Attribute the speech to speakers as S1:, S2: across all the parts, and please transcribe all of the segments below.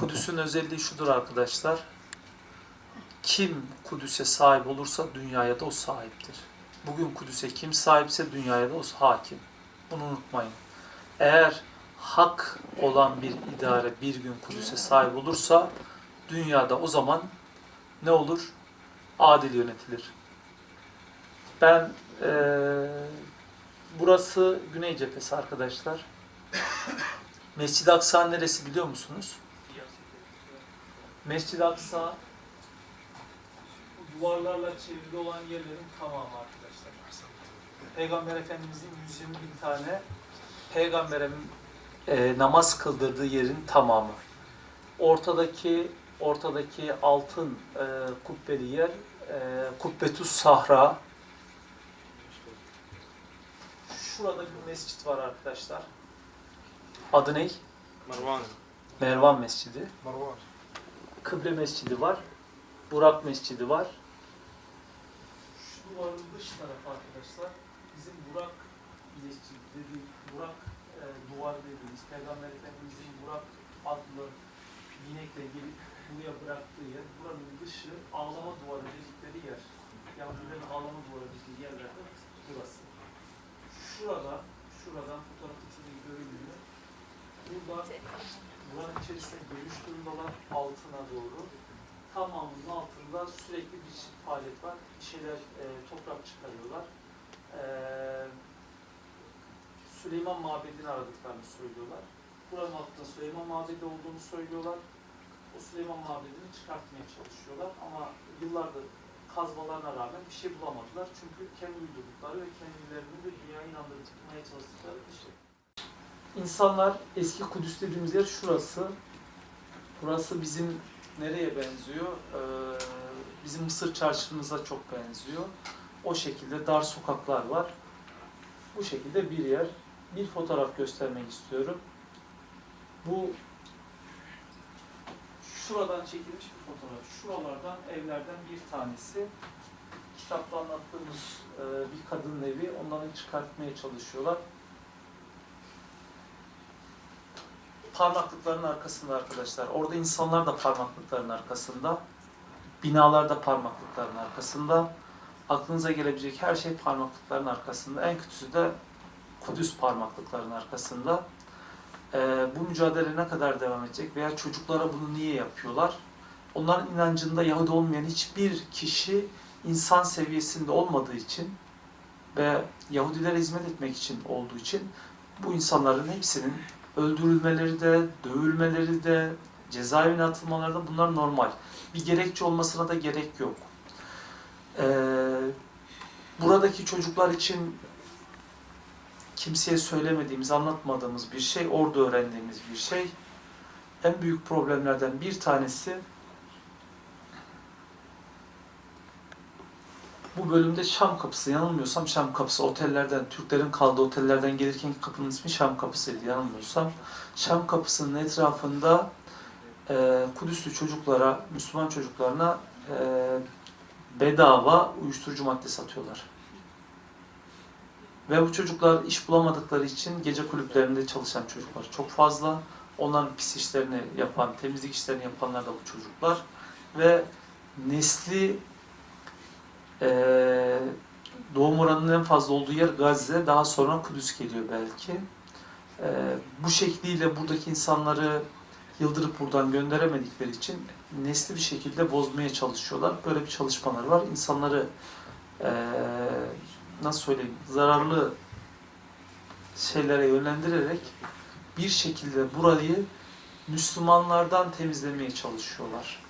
S1: Kudüs'ün özelliği şudur arkadaşlar. Kim Kudüs'e sahip olursa dünyaya da o sahiptir. Bugün Kudüs'e kim sahipse dünyaya da o hakim. Bunu unutmayın. Eğer hak olan bir idare bir gün Kudüs'e sahip olursa dünyada o zaman ne olur? Adil yönetilir. Ben eee, burası Güney cephesi arkadaşlar. Mescid-i Aksa neresi biliyor musunuz? Mescid-i Aksa duvarlarla çevrili olan yerlerin tamamı arkadaşlar. Peygamber Efendimizin 120 bin tane peygambere e, namaz kıldırdığı yerin tamamı. Ortadaki ortadaki altın e, kubbeli yer e, Kubbetus Sahra. Şurada bir mescit var arkadaşlar. Adı ne?
S2: Marwan.
S1: Mervan Mescidi.
S2: Marwan.
S1: Kıble Mescidi var. Burak Mescidi var. Şu duvarın dış tarafı arkadaşlar bizim Burak Mescidi dediği, Burak e, duvar dediğimiz Peygamber Efendimizin Burak adlı binekle gelip buraya bıraktığı yer. Buranın dışı ağlama duvarı dedikleri yer. Yahudilerin ağlama duvarı dediği yerlerde burası. Şurada, şuradan fotoğrafı şurada görünüyor. Burada Buranın içerisinde durumdalar altına doğru. Tamamının altında sürekli bir faaliyet var. Bir şeyler e, toprak çıkarıyorlar. E, Süleyman Mabedi'ni aradıklarını söylüyorlar. Buranın altında Süleyman Mabedi olduğunu söylüyorlar. O Süleyman Mabedi'ni çıkartmaya çalışıyorlar ama yıllardır kazmalarına rağmen bir şey bulamadılar. Çünkü kendi uydurdukları ve kendilerini de dünyaya inandırmaya çalıştıkları bir şey. İnsanlar eski Kudüs dediğimiz yer şurası. Burası bizim nereye benziyor? Ee, bizim Mısır çarşımıza çok benziyor. O şekilde dar sokaklar var. Bu şekilde bir yer. Bir fotoğraf göstermek istiyorum. Bu şuradan çekilmiş bir fotoğraf. Şuralardan evlerden bir tanesi. Kitapta anlattığımız e, bir kadının evi. Onları çıkartmaya çalışıyorlar. Parmaklıkların arkasında arkadaşlar. Orada insanlar da parmaklıkların arkasında. Binalar da parmaklıkların arkasında. Aklınıza gelebilecek her şey parmaklıkların arkasında. En kötüsü de Kudüs parmaklıkların arkasında. Ee, bu mücadele ne kadar devam edecek veya çocuklara bunu niye yapıyorlar? Onların inancında Yahudi olmayan hiçbir kişi insan seviyesinde olmadığı için ve Yahudilere hizmet etmek için olduğu için bu insanların hepsinin öldürülmeleri de, dövülmeleri de, cezaevine atılmaları da bunlar normal. Bir gerekçe olmasına da gerek yok. Ee, buradaki çocuklar için kimseye söylemediğimiz, anlatmadığımız bir şey, orada öğrendiğimiz bir şey. En büyük problemlerden bir tanesi bu bölümde Şam kapısı. Yanılmıyorsam Şam kapısı. Otellerden, Türklerin kaldığı otellerden gelirken kapının ismi Şam kapısıydı yanılmıyorsam. Şam kapısının etrafında e, Kudüslü çocuklara, Müslüman çocuklarına e, bedava uyuşturucu madde satıyorlar. Ve bu çocuklar iş bulamadıkları için gece kulüplerinde çalışan çocuklar çok fazla. Onların pis işlerini yapan, temizlik işlerini yapanlar da bu çocuklar. Ve nesli ee, doğum oranının en fazla olduğu yer Gazze, daha sonra Kudüs geliyor belki. Ee, bu şekliyle buradaki insanları yıldırıp buradan gönderemedikleri için nesli bir şekilde bozmaya çalışıyorlar. Böyle bir çalışmalar var. İnsanları ee, nasıl söyleyeyim zararlı şeylere yönlendirerek bir şekilde burayı Müslümanlardan temizlemeye çalışıyorlar.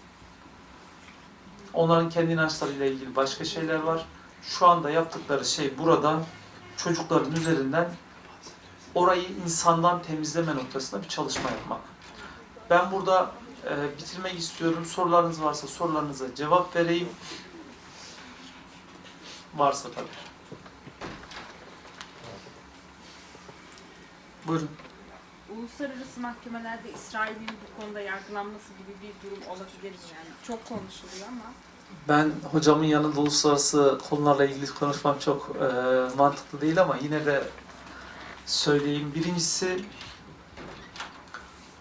S1: Onların kendi inançlarıyla ilgili başka şeyler var. Şu anda yaptıkları şey burada çocukların üzerinden orayı insandan temizleme noktasında bir çalışma yapmak. Ben burada e, bitirmek istiyorum. Sorularınız varsa sorularınıza cevap vereyim. Varsa tabii. Buyurun.
S3: Uluslararası mahkemelerde İsrail'in bu konuda yargılanması gibi bir durum olabilir mi? Yani çok konuşuluyor ama
S1: Ben hocamın yanında uluslararası konularla ilgili konuşmam çok e, mantıklı değil ama yine de söyleyeyim. Birincisi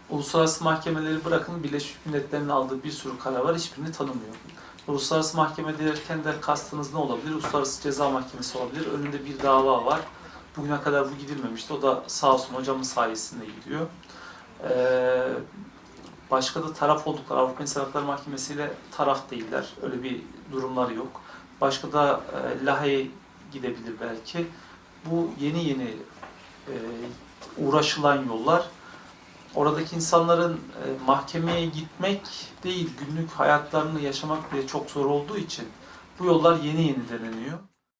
S1: Uluslararası mahkemeleri bırakın Birleşmiş Milletler'in aldığı bir sürü karar var hiçbirini tanımıyor. Uluslararası mahkeme derken de kastınız ne olabilir? Uluslararası Ceza Mahkemesi olabilir. Önünde bir dava var. Bugüne kadar bu gidilmemişti. O da sağ olsun hocamın sayesinde gidiyor. Ee, başka da taraf oldukları Avrupa İnsan Hakları Mahkemesi ile taraf değiller. Öyle bir durumları yok. Başka da e, Lahey'e gidebilir belki. Bu yeni yeni e, uğraşılan yollar. Oradaki insanların e, mahkemeye gitmek değil, günlük hayatlarını yaşamak bile çok zor olduğu için bu yollar yeni yeni deneniyor.